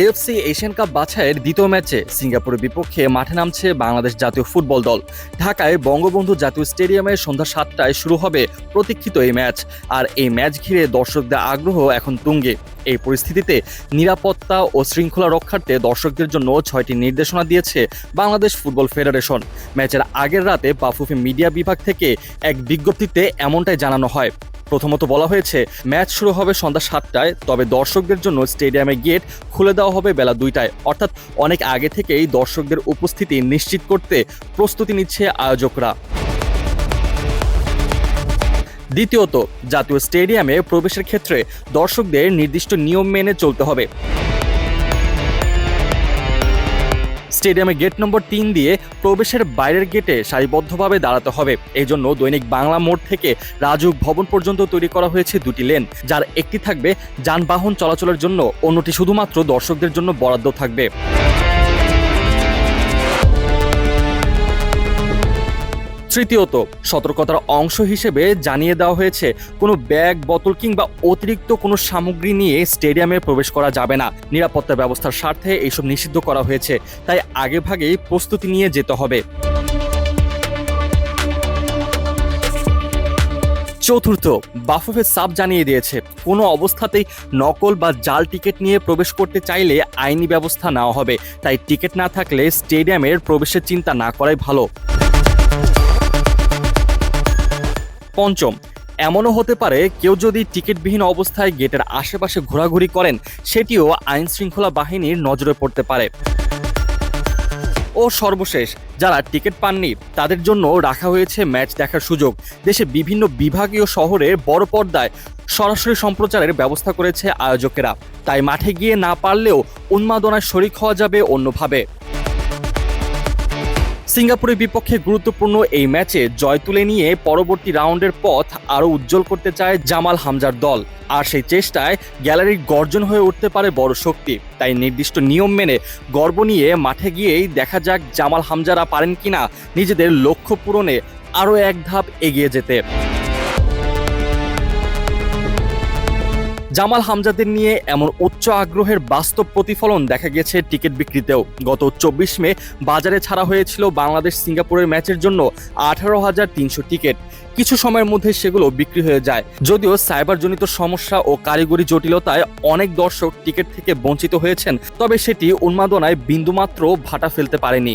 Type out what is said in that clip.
AFC Asian cup বাছাইয়ের দ্বিতীয় ম্যাচে সিঙ্গাপুরের বিপক্ষে মাঠে নামছে বাংলাদেশ জাতীয় ফুটবল দল। ঢাকায় বঙ্গবন্ধু জাতীয় স্টেডিয়ামে সন্ধ্যা সাতটায় শুরু হবে প্রতীক্ষিত এই ম্যাচ। আর এই ম্যাচ ঘিরে দর্শকদের আগ্রহ এখন তুঙ্গে। এই পরিস্থিতিতে নিরাপত্তা ও শৃঙ্খলা রক্ষার্থে দর্শকদের জন্য ছয়টি নির্দেশনা দিয়েছে বাংলাদেশ ফুটবল ফেডারেশন। ম্যাচের আগের রাতে বাফুফে মিডিয়া বিভাগ থেকে এক বিজ্ঞপ্তিতে এমনটাই জানানো হয়। প্রথমত বলা হয়েছে, ম্যাচ শুরু হবে সন্ধ্যা সাতটায়, তবে দর্শকদের জন্য স্টেডিয়ামে গেট খুলে দেওয়া হবে বেলা দুইটায়। অর্থাৎ অনেক আগে থেকেই দর্শকদের উপস্থিতি নিশ্চিত করতে প্রস্তুতি নিচ্ছে আয়োজকরা। দ্বিতীয়ত, জাতীয় স্টেডিয়ামে প্রবেশের ক্ষেত্রে দর্শকদের নির্দিষ্ট নিয়ম মেনে চলতে হবে। স্টেডিয়ামে গেট নম্বর তিন দিয়ে প্রবেশের বাইরের গেটে সারিবদ্ধভাবে দাঁড়াতে হবে। এই জন্য দৈনিক বাংলা মোড় থেকে রাজুক ভবন পর্যন্ত তৈরি করা হয়েছে দুটি লেন, যার একটি থাকবে যানবাহন চলাচলের জন্য, অন্যটি শুধুমাত্র দর্শকদের জন্য বরাদ্দ থাকবে। তৃতীয়ত, সতর্কতার অংশ হিসেবে জানিয়ে দেওয়া হয়েছে, কোনো ব্যাগ, বোতল কিংবা অতিরিক্ত কোনো সামগ্রী নিয়ে স্টেডিয়ামে প্রবেশ করা যাবে না। নিরাপত্তা ব্যবস্থার স্বার্থে এইসব নিষিদ্ধ করা হয়েছে, তাই আগেভাগেই প্রস্তুতি নিয়ে যেতে হবে। চতুর্থ, বাফুফে সাব জানিয়ে দিয়েছে, কোনো অবস্থাতেই নকল বা জাল টিকিট নিয়ে প্রবেশ করতে চাইলে আইনি ব্যবস্থা নেওয়া হবে, তাই টিকিট না থাকলে স্টেডিয়ামের প্রবেশের চিন্তা না করাই ভালো। পঞ্চম। এমনও হতে পারে কেউ যদি টিকিটবিহীন অবস্থায় গেটের আশেপাশে ঘোরাঘুরি করেন, সেটিও আইন শৃঙ্খলা বাহিনীর নজরে পড়তে পারে। ও সর্বশেষ, যারা টিকিট পাননি, তাদের জন্য রাখা হয়েছে ম্যাচ দেখার সুযোগ। দেশে বিভিন্ন বিভাগীয় শহরে বড় পর্দায় সরাসরি সম্প্রচারের ব্যবস্থা করেছে আয়োজকেরা। তাই মাঠে গিয়ে না পারলেও উন্মাদনায় শরিক হওয়া যাবে অন্যভাবে। সিঙ্গাপুরের বিপক্ষে গুরুত্বপূর্ণ এই ম্যাচে জয় তুলে নিয়ে পরবর্তী রাউন্ডের পথ আরও উজ্জ্বল করতে চায় জামাল হামজার দল। আর সেই চেষ্টায় গ্যালারির গর্জন হয়ে উঠতে পারে বড় শক্তি। তাই নির্দিষ্ট নিয়ম মেনে গর্ব নিয়ে মাঠে গিয়েই দেখা যাক জামাল হামজারা পারেন কিনা নিজেদের লক্ষ্য পূরণে আরও এক ধাপ এগিয়ে যেতে। জামাল হামজাদের নিয়ে এমন উচ্চ আগ্রহের বাস্তব প্রতিফলন দেখা গেছে টিকিট বিক্রিতেও। গত চব্বিশ মে বাজারে ছাড়া হয়েছিল বাংলাদেশ সিঙ্গাপুরের ম্যাচের জন্য আঠারো হাজার তিনশো টিকিট। কিছু সময়ের মধ্যে সেগুলো বিক্রি হয়ে যায়। যদিও সাইবারজনিত সমস্যা ও কারিগরি জটিলতায় অনেক দর্শক টিকিট থেকে বঞ্চিত হয়েছেন, তবে সেটি উন্মাদনায় বিন্দুমাত্র ভাটা ফেলতে পারেনি।